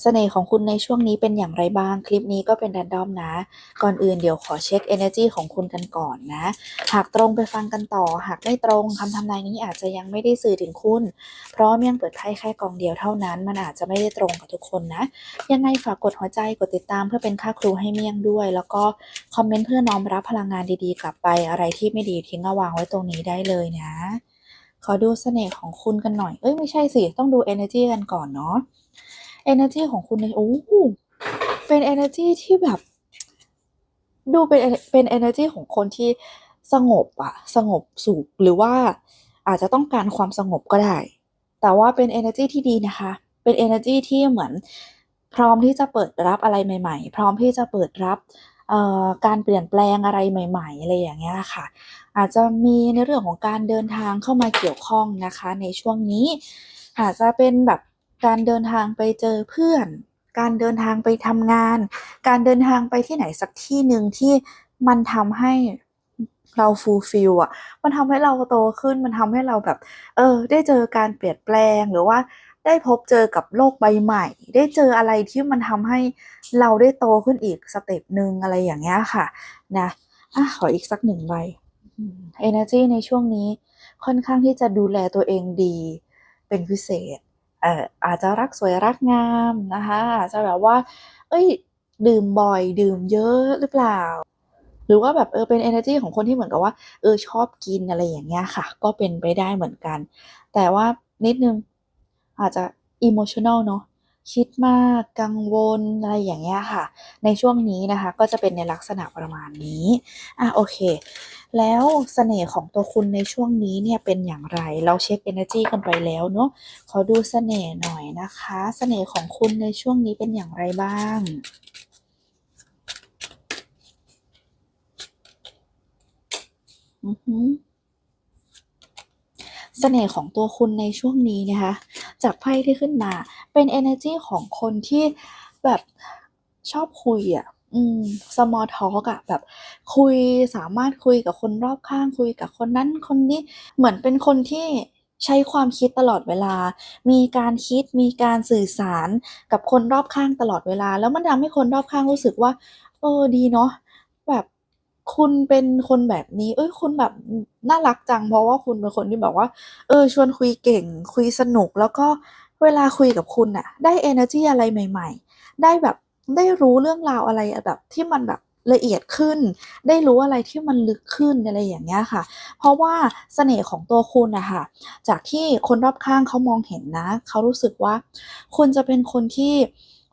เสน่ห์ของคุณในช่วงนี้เป็นอย่างไรบ้าง คลิปนี้ก็เป็นแรนดอมนะ ก่อนอื่นเดี๋ยวขอเช็ค energy ของคุณกันก่อนนะ หากตรงไปฟังกันต่อ หากไม่ตรงคำทำนายนี้อาจจะยังไม่ได้สื่อถึงคุณ เพราะเมี่ยงเปิดไพ่แค่กองเดียวเท่านั้น มันอาจจะไม่ได้ตรงกับทุกคนนะ ยังไงฝากกดหัวใจกดติดตามเพื่อเป็นค่าครูให้เมี่ยงด้วย แล้วก็คอมเมนต์เพื่อน้อมรับพลังงานดีๆ กลับไป อะไรที่ไม่ดีทิ้งเอาวางไว้ตรงนี้ได้เลยนะ ขอดูเสน่ห์ของคุณกันหน่อย เอ้ยไม่ใช่สิต้องดู energy กันก่อนเนาะ energy ของคุณในโอ้โหเป็น energy ที่แบบ ดูเป็นเป็น energy ของคนที่สงบอะสงบสุขหรือว่าอาจจะต้องการความสงบก็ได้ แต่ว่าเป็น energy ที่ดีนะคะ เป็น energy ที่เหมือนพร้อมที่จะเปิดรับอะไรใหม่ ๆ พร้อมที่จะเปิดรับเอ่อการเปลี่ยนแปลงอะไรใหม่ๆอะไรอย่างเงี้ยค่ะ อาจจะมีในเรื่องของการเดินทางเข้ามาเกี่ยวข้องนะคะ ในช่วงนี้ อาจจะเป็นแบบ การเดินทางไปเจอเพื่อน การเดินทางไปทำงาน การเดินทางไปที่ไหนสักที่หนึ่งที่มันทำให้เราฟูลฟิลอะมันทำให้เราโตขึ้น มันทำให้เราแบบ เออ ได้เจอการเปลี่ยนแปลงหรือว่าได้พบเจอกับโลกใบใหม่ ได้เจออะไรที่มันทำให้เราได้โตขึ้นอีกสเต็ปหนึ่งอะไรอย่างเงี้ยค่ะ นะอะขออีกสักหนึ่งใบ energy ในช่วงนี้ค่อนข้างที่จะดูแลตัวเองดีเป็นพิเศษ เอ่ออาจจะรักสวยรักงามนะคะอาจจะแบบว่า เอ้ย ดื่มบ่อยดื่มเยอะหรือเปล่า หรือว่าแบบเออเป็น energy ของคนที่เหมือนกับว่าเออชอบกินอะไรอย่างเงี้ยค่ะ ก็เป็นไปได้เหมือนกัน แต่ว่านิดนึงอาจจะ emotional เนาะ คิดมากกังวลอะไรอย่างเงี้ยค่ะ ในช่วงนี้นะคะ ก็จะเป็นในลักษณะประมาณนี้อะโอเค แล้วเสน่ห์ของตัวคุณในช่วงนี้เนี่ยเป็นอย่างไร เราเช็ค energy กันไปแล้วเนาะขอดูเสน่ห์หน่อยนะคะเสน่ห์ของคุณในช่วงนี้เป็นอย่างไรบ้างอือฮึ เสน่ห์ของตัวคุณในช่วงนี้นะคะ จากไพ่ที่ขึ้นมา เป็น energy ของคนที่แบบชอบคุยอะอืม small talk อะแบบ คุยสามารถคุยกับคนรอบข้างคุยกับคนนั้นคนนี้เหมือนเป็นคนที่ใช้ความคิดตลอดเวลา มีการคิด มีการสื่อสารกับคนรอบข้างตลอดเวลา แล้วมันทำให้คนรอบข้างรู้สึกว่า เออ ดีเนาะ แบบ คุณเป็นคนแบบนี้ เอ้ย คุณแบบน่ารักจัง เพราะว่าคุณเป็นคนที่แบบว่า เออ ชวนคุยเก่ง คุยสนุก แล้วก็เวลาคุยกับคุณน่ะ ได้ energy อะไรใหม่ ๆ ได้แบบได้รู้เรื่องราวอะไรแบบที่มันแบบละเอียดขึ้น ได้รู้อะไรที่มันลึกขึ้นอะไรอย่างเงี้ยค่ะ เพราะว่าเสน่ห์ของตัวคุณน่ะค่ะจากที่คนรอบข้างเขามองเห็นนะ เขารู้สึกว่า คุณจะเป็นคนที่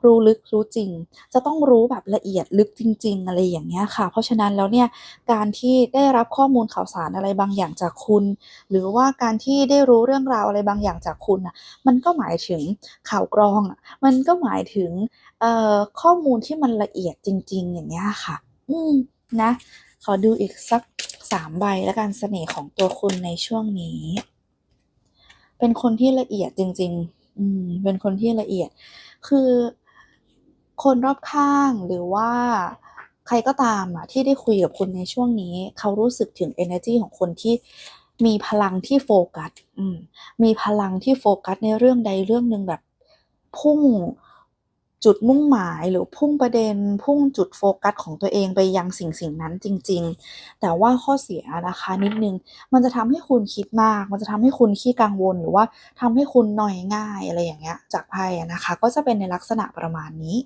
รู้ลึกรู้จริง จะต้องรู้แบบละเอียดลึกจริง ๆ อะไรอย่างเงี้ยค่ะ เพราะฉะนั้นแล้วเนี่ยการที่ได้รับข้อมูลข่าวสารอะไรบางอย่างจากคุณ หรือว่าการที่ได้รู้เรื่องราวอะไรบางอย่างจากคุณน่ะมันก็หมายถึงข่าวกรองอะมันก็หมายถึงข้อมูลที่มันละเอียดจริง ๆ อย่างเงี้ยค่ะ อืมนะ ขอดูอีกสัก3ใบแล้วกันเสน่ห์ของตัวคุณในช่วงนี้ เป็นคนที่ละเอียดจริง ๆ อืมเป็นคนที่ละเอียด คือ คนรอบข้างหรือว่าใครก็ตามอะที่ได้คุยกับคุณในช่วงนี้ เขารู้สึกถึง energy ของคนที่มีพลังที่โฟกัสมีพลังที่โฟกัสในเรื่องใดเรื่องหนึ่งแบบพุ่งจุดมุ่งหมายหรือพุ่งประเด็น พุ่งจุดโฟกัสของตัวเองไปยังสิ่งๆนั้นจริง ๆ แต่ว่าข้อเสียนะคะนิดนึง มันจะทำให้คุณคิดมาก มันจะทำให้คุณขี้กังวลหรือว่าทำให้คุณนอยง่ายอะไรอย่างเงี้ย จากไพ่นะคะ ก็จะเป็นในลักษณะประมาณนี้